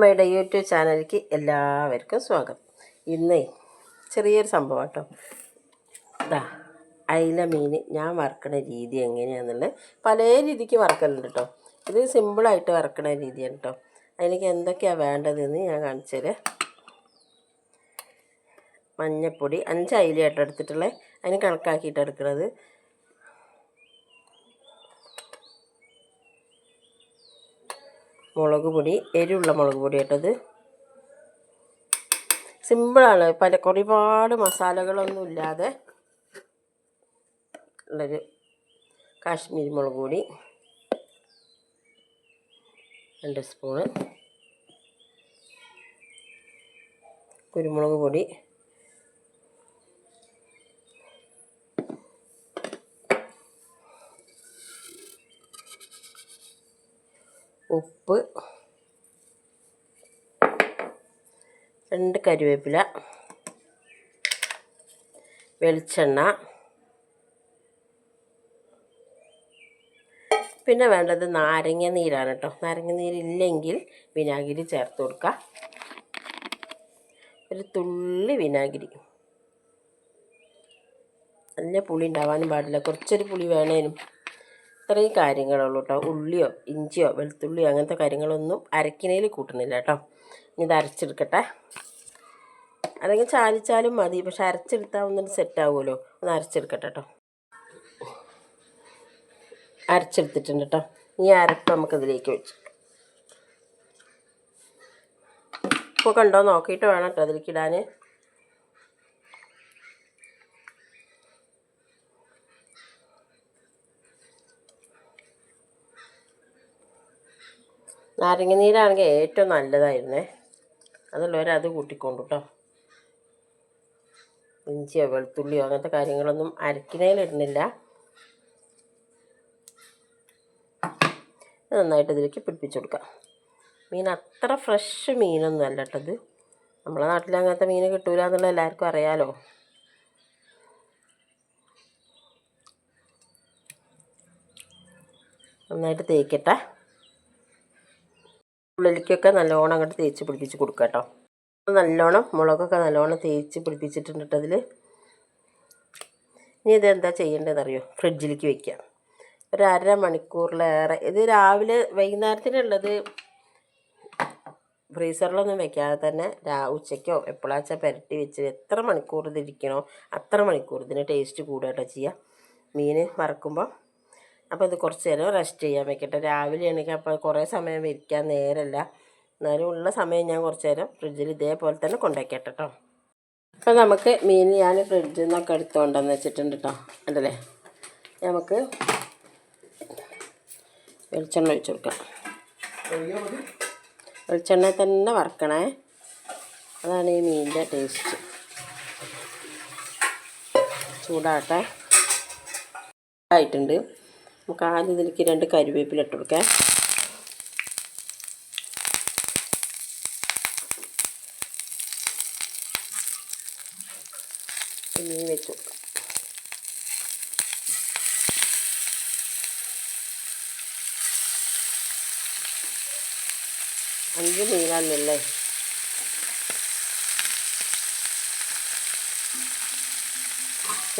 അമ്മയുടെ യൂട്യൂബ് ചാനലിലേക്ക് എല്ലാവർക്കും സ്വാഗതം. ഇന്നേ ചെറിയൊരു സംഭവം കേട്ടോ. ഇതാ അയില മീൻ ഞാൻ വറക്കണ രീതി എങ്ങനെയാണെന്നുള്ളത് പല രീതിക്ക് വറക്കലുണ്ട് കേട്ടോ. ഇത് സിമ്പിളായിട്ട് വറക്കണ രീതിയാണ് കേട്ടോ. അതിലേക്ക് എന്തൊക്കെയാണ് വേണ്ടതെന്ന് ഞാൻ കാണിച്ചത് മഞ്ഞപ്പൊടി അഞ്ച് അയിലയായിട്ട് എടുത്തിട്ടുള്ളത് അതിന് കണക്കാക്കിയിട്ട് എടുക്കുന്നത് മുളക് പൊടി എരിവുള്ള മുളക് പൊടി കേട്ടത് സിമ്പിളാണ്. പല ഒരുപാട് മസാലകളൊന്നും ഇല്ലാതെ ഉള്ളൊരു കാശ്മീരി മുളക് പൊടി. രണ്ട് സ്പൂണ്. കുരുമുളക് പൊടി. ഉപ്പ് രണ്ട് കരിവേപ്പില വെളിച്ചെണ്ണ പിന്നെ വേണ്ടത് നാരങ്ങ നീരാണ് കേട്ടോ നാരങ്ങ നീരില്ലെങ്കിൽ വിനാഗിരി ചേർത്ത് കൊടുക്കുക ഒരു തുള്ളി വിനാഗിരി. നല്ല പുളി ഉണ്ടാവാനും പാടില്ല. കുറച്ചൊരു പുളി വേണേനും. ഇത്രയും കാര്യങ്ങളുള്ളൂ കേട്ടോ ഉള്ളിയോ ഇഞ്ചിയോ വെളുത്തുള്ളിയോ അങ്ങനത്തെ കാര്യങ്ങളൊന്നും അരക്കിനയിൽ കൂട്ടുന്നില്ല കേട്ടോ ഇനി ഇത് അരച്ചെടുക്കട്ടെ. അല്ലെങ്കിൽ ചാലിച്ചാലും മതി പക്ഷെ അരച്ചെടുത്താൽ ഒന്നും സെറ്റ് ആവുമല്ലോ. ഒന്ന് അരച്ചെടുക്കട്ടെ കേട്ടോ അരച്ചെടുത്തിട്ടുണ്ട് കേട്ടോ ഈ അരപ്പ് നമുക്കതിലേക്ക് വെച്ചു. ഇപ്പോൾ കണ്ടോ നോക്കിയിട്ട് വേണം കേട്ടോ അതിലേക്ക് ഇടാൻ നാരങ്ങ നീരാണെങ്കിൽ ഏറ്റവും നല്ലതായിരുന്നേ. അതുള്ളവർ അത് കൂട്ടിക്കൊണ്ടു കേട്ടോ ഇഞ്ചിയോ വെളുത്തുള്ളിയോ അങ്ങനത്തെ കാര്യങ്ങളൊന്നും അരക്കിനയിലിടുന്നില്ല നന്നായിട്ട് ഇതിലേക്ക് പിടിപ്പിച്ചു കൊടുക്കാം. മീൻ അത്ര ഫ്രഷ് മീനൊന്നും അല്ല കേട്ടത് നമ്മളെ നാട്ടിൽ അങ്ങനത്തെ മീൻ കിട്ടൂല എന്നുള്ള എല്ലാവർക്കും അറിയാലോ. നന്നായിട്ട് തേക്കട്ടെ. ഉള്ളിലേക്കൊക്കെ നല്ലോണം അങ്ങോട്ട് തേച്ച് പിടിപ്പിച്ച് കൊടുക്കുക കേട്ടോ. നല്ലോണം മുളകൊക്കെ നല്ലോണം തേച്ച് പിടിപ്പിച്ചിട്ടുണ്ട് അതിൽ ഇനി ഇതെന്താ ചെയ്യേണ്ടതെന്ന് അറിയോ? ഫ്രിഡ്ജിലേക്ക് വെക്കുക. ഒരു അര മണിക്കൂറിലേറെ. ഇത് രാവിലെ വൈകുന്നേരത്തിനുള്ളത് ഫ്രീസറിലൊന്നും വെക്കാതെ തന്നെ രാ ഉച്ചയ്ക്കോ എപ്പോഴാച്ചാൽ പുരട്ടി വെച്ച് എത്ര മണിക്കൂർ ഇതിരിക്കണോ അത്ര മണിക്കൂർ ഇതിന് ടേസ്റ്റ് കൂടുകട്ടോ ചെയ്യുക. മീൻ വറക്കുമ്പോൾ അപ്പോൾ ഇത് കുറച്ച് നേരം റെസ്റ്റ് ചെയ്യാൻ വെക്കട്ടെ. രാവിലെ ആണെങ്കിൽ അപ്പോൾ കുറേ സമയം ഇരിക്കാൻ നേരമല്ല എന്നാലും ഉള്ള സമയം ഞാൻ കുറച്ച് നേരം ഫ്രിഡ്ജിൽ ഇതേപോലെ തന്നെ കൊണ്ടുവയ്ക്കട്ടെ കേട്ടോ അപ്പോൾ നമുക്ക് മീൻ ഞാൻ ഫ്രിഡ്ജിൽ നിന്നൊക്കെ എടുത്തുകൊണ്ടെന്ന് വെച്ചിട്ടുണ്ട് കേട്ടോ അതല്ലേ നമുക്ക് വെളിച്ചെണ്ണ ഒഴിച്ചു കൊടുക്കാം. വെളിച്ചെണ്ണ തന്നെ വറക്കണേ. അതാണ് ഈ മീനിന്റെ ടേസ്റ്റ് ചൂടാട്ടെ ആയിട്ടുണ്ട്. നമുക്ക് ആദ്യം ഇതിലേക്ക് രണ്ട് കരുവേപ്പില ഇട്ട് കൊടുക്കാം. മീൻ വെച്ച് അഞ്ച് മീനാണല്ലേ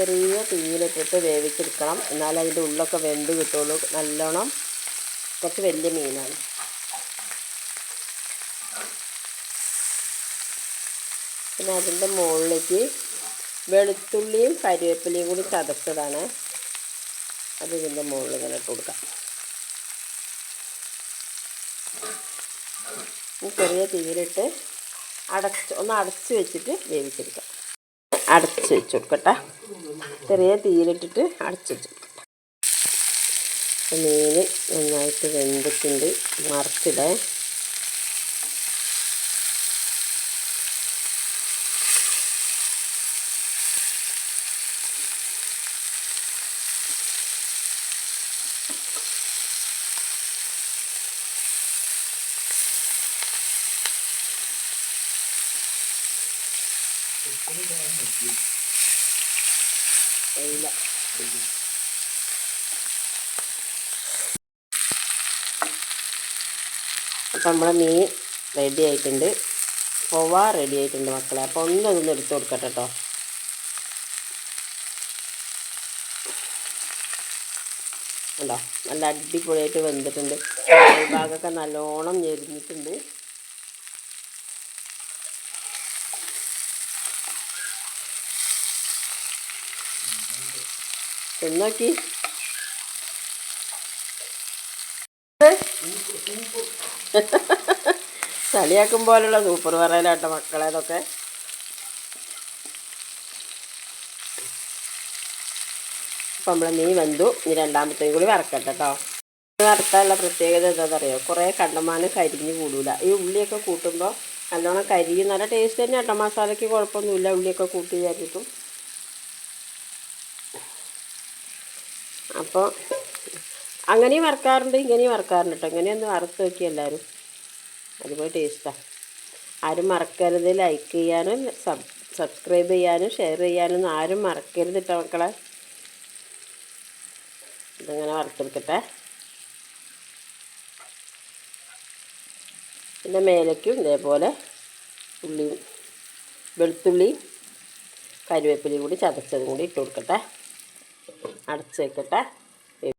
ചെറിയ തീയിലിട്ടിട്ട് വേവിച്ചെടുക്കണം. എന്നാലേ അതിന്റെ ഉള്ളൊക്കെ വെന്ത് കിട്ടുള്ളൂ. നല്ലോണം കുറച്ച് വലിയ മീനാണ്. പിന്നെ അതിന്റെ മുകളിലേക്ക് വെളുത്തുള്ളിയും കരിവേപ്പിലയും കൂടി ചതച്ചതാണ്. അത് ഇതിന്റെ മുകളിൽ ഇങ്ങനെ ഇട്ട് കൊടുക്കാം. ചെറിയ തീയിലിട്ട് അടച്ച് ഒന്ന് അടച്ച് വെച്ചിട്ട് വേവിച്ചെടുക്കാം. അടച്ച് വെച്ച് കൊടുക്കട്ടെ ചെറിയ തീയിലിട്ടിട്ട് അടച്ച് വെച്ച് കൊടുക്കട്ടെ മീൻ നന്നായിട്ട് വെന്തിട്ടുണ്ട്. മറിച്ചിടേ. അപ്പം നമ്മളെ മീൻ റെഡി ആയിട്ടുണ്ട്. പോവ റെഡി ആയിട്ടുണ്ട് മക്കളെ. അപ്പോൾ ഒന്നതൊന്ന് എടുത്ത് കൊടുക്കട്ടെ കേട്ടോ ഉണ്ടോ നല്ല അടിപൊളിയായിട്ട് വെന്തിട്ടുണ്ട്. ഭാഗമൊക്കെ നല്ലോണം ഞെരിഞ്ഞിട്ടുണ്ട്. തിന്നോക്കി ചളിയാക്കും പോലുള്ള സൂപ്പർ പറയലാട്ടോ മക്കളെ അതൊക്കെ അപ്പം നമ്മൾ മീൻ വെന്തു. ഇനി രണ്ടാമത്തേയും കൂടി വറക്കട്ടെ കേട്ടോ വറുത്താനുള്ള പ്രത്യേകത എന്താണെന്നറിയോ കുറേ കണ്ടമാനം കരിഞ്ഞ് കൂടൂല. ഈ ഉള്ളിയൊക്കെ കൂട്ടുമ്പോൾ നല്ലോണം കരിയും. നല്ല ടേസ്റ്റ് തന്നെ കേട്ടോ മസാലയ്ക്ക് കുഴപ്പമൊന്നുമില്ല. ഉള്ളിയൊക്കെ കൂട്ടി ചേർത്തിട്ടും അപ്പോൾ അങ്ങനെയും വറക്കാറുണ്ട് ഇങ്ങനെയും വറക്കാറുണ്ട് കേട്ടോ ഇങ്ങനെയൊന്ന് വറുത്ത് നോക്കി എല്ലാവരും അതുപോലെ ടേസ്റ്റാണ് ആരും മറക്കരുത്. ലൈക്ക് ചെയ്യാനും സബ് സബ്സ്ക്രൈബ് ചെയ്യാനും ഷെയർ ചെയ്യാനും ആരും മറക്കരുത് കേട്ടോ മക്കളെ. ഇതിങ്ങനെ വറുത്തെടുക്കട്ടെ. പിന്നെ മേലേക്കും ഇതേപോലെ ഉള്ളിയും വെളുത്തുള്ളിയും കരിവേപ്പിലയും കൂടി ചതച്ചതും കൂടി ഇട്ട് കൊടുക്കട്ടെ. അടച്ച് വെക്കട്ടെ.